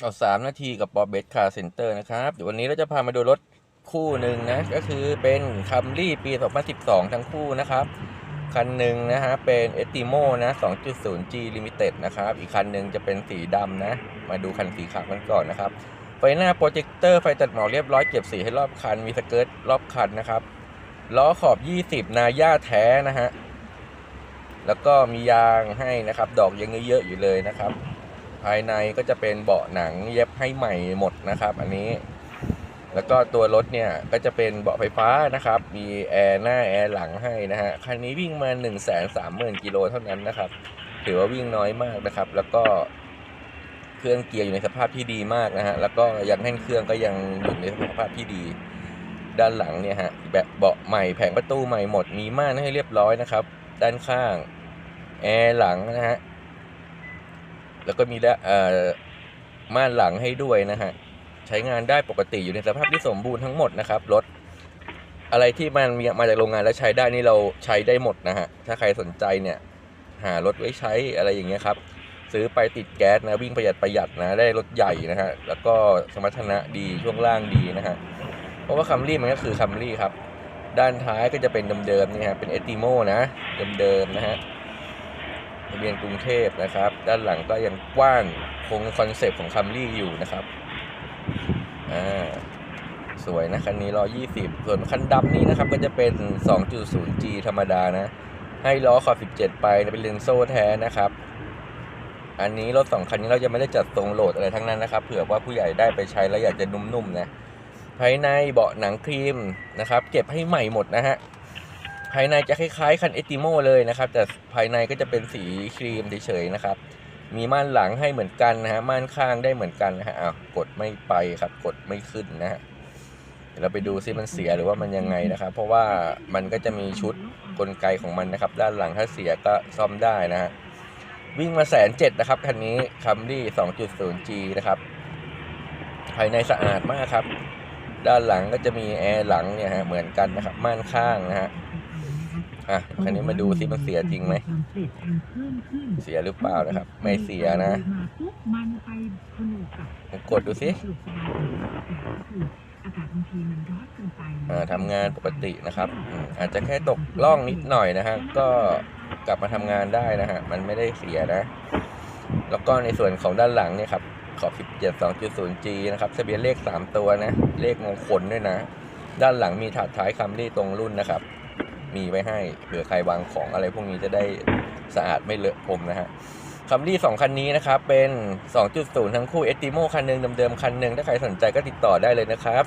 เอาสามนาทีกับปอเบสคาร์เซ็นเตอร์นะครับ เดี๋ยววันนี้เราจะพามาดูรถคู่หนึ่งนะ ก็คือเป็นคัมรี่ปี 2012 ทั้งคู่นะครับ คันหนึ่งนะฮะเป็น e s t i m o นะ 2.0G Limited นะครับ อีกคันหนึ่งจะเป็นสีดำนะ มาดูคันสีขาวกันก่อนนะครับ ไฟหน้าโปรเจคเตอร์ไฟตัดหมอกเรียบร้อยเก็บสีให้รอบคัน มีสเกิร์ตรอบคันนะครับ ล้อขอบ 20 นาย่าแท้นะฮะ แล้วก็มียางให้นะครับ ดอกยังเยอะๆอยู่เลยนะครับ ภายในก็จะเป็นเบาะหนังเย็บให้ใหม่หมดนะครับ อันนี้ แล้วก็ตัวรถเนี่ยก็จะเป็นเบาะไฟฟ้านะครับ มีแอร์หน้าแอร์หลังให้นะฮะ คันนี้วิ่งมา 1 3 0 0 0 0กิโลเท่านั้นนะครับ ถือว่าวิ่งน้อยมากนะครับ แล้วก็เครื่องเกียร์อยู่ในสภาพที่ดีมากนะฮะ แล้วก็ยังแน่นเครื่องก็ยังอยู่ในสภาพที่ดี ด้านหลังเนี่ยฮะแบบเบาะใหม่แผงประตูใหม่หมด มีม่านให้เรียบร้อยนะครับ ด้านข้าง แอร์หลังนะฮะ แล้วก็มีและม่านหลังให้ด้วยนะฮะ ใช้งานได้ปกติอยู่ในสภาพที่สมบูรณ์ทั้งหมดนะครับรถอะไรที่มันมีมาจากโรงงานแล้วใช้ได้นี่เราใช้ได้หมดนะฮะ ถ้าใครสนใจเนี่ย หารถไว้ใช้อะไรอย่างเงี้ยครับ ซื้อไปติดแก๊สนะ วิ่งประหยัดประหยัดนะได้รถใหญ่นะฮะ แล้วก็สมรรถนะดีช่วงล่างดีนะฮะ เพราะว่าคัมรี่มันก็คือคัมรี่ครับ ด้านท้ายก็จะเป็นเดิมๆนี่ฮะเป็นเอติโมนะเดิมๆนะฮะ ทะเบียนกรุงเทพนะครับ ด้านหลังก็ยังกว้างคงคอนเซปต์ของคัมรี่อยู่นะครับอ่าสวยนะคันนี้ล้อ20 ส่วนคันดำนี้นะครับก็จะเป็น 2.0G ธรรมดานะ ให้ล้อขอบ17 ไปเป็นเลนโซ่แท้นะครับ อันนี้รถสองคันนี้เราจะไม่ได้จัดทรงโหลดอะไรทั้งนั้นนะครับ เผื่อว่าผู้ใหญ่ได้ไปใช้แล้วอยากจะนุ่มๆนะ ภายในเบาะหนังครีมนะครับ เก็บให้ใหม่หมดนะฮะ ภายในจะคล้ายๆคันเอติโมเลยนะครับ แต่ภายในก็จะเป็นสีครีมเฉยๆนะครับ มีม่านหลังให้เหมือนกันนะฮะม่านข้างได้เหมือนกันนะฮะอ้าวกดไม่ไปครับ กดไม่ขึ้นนะฮะเดี๋ยวเราไปดูซิมันเสียหรือว่ามันยังไงนะครับ เพราะว่ามันก็จะมีชุดกลไกของมันนะครับ ด้านหลังถ้าเสียก็ซ่อมได้นะฮะวิ่งมาแสนเจ็ดนะครับคันนี้คัมรี่ 2.0G นะครับภายในสะอาดมากครับ ด้านหลังก็จะมีแอร์หลังเนี่ยฮะเหมือนกันนะครับม่านข้างนะฮะ อะคันนี้มาดูซิมันเสียจริงไหม เสียหรือเปล่านะครับ ไม่เสียนะ กดดูสิสะดวกสบายคืออากาศบางทีมันร้อนเกินไปอ่าทำงานปกตินะครับ อาจจะแค่ตกล่องนิดหน่อยนะฮะ ก็กลับมาทำงานได้นะฮะ มันไม่ได้เสียนะ แล้วก็ในส่วนของด้านหลังเนี่ยครับ ขอบ 17 2.0G นะครับทะเบียนเลข 3 ตัวนะ เลขมงคลด้วยนะ ด้านหลังมีถาดท้ายคัมรี่ตรงรุ่นนะครับ มีไว้ให้เผื่อใครวางของอะไรพวกนี้จะได้สะอาดไม่เลอะพรมนะฮะคัมรี่สองคันนี้นะครับ เป็น 2.0 ทั้งคู่เอติโมคันหนึ่งเดิมๆคันหนึ่งถ้าใครสนใจก็ติดต่อได้เลยนะครับ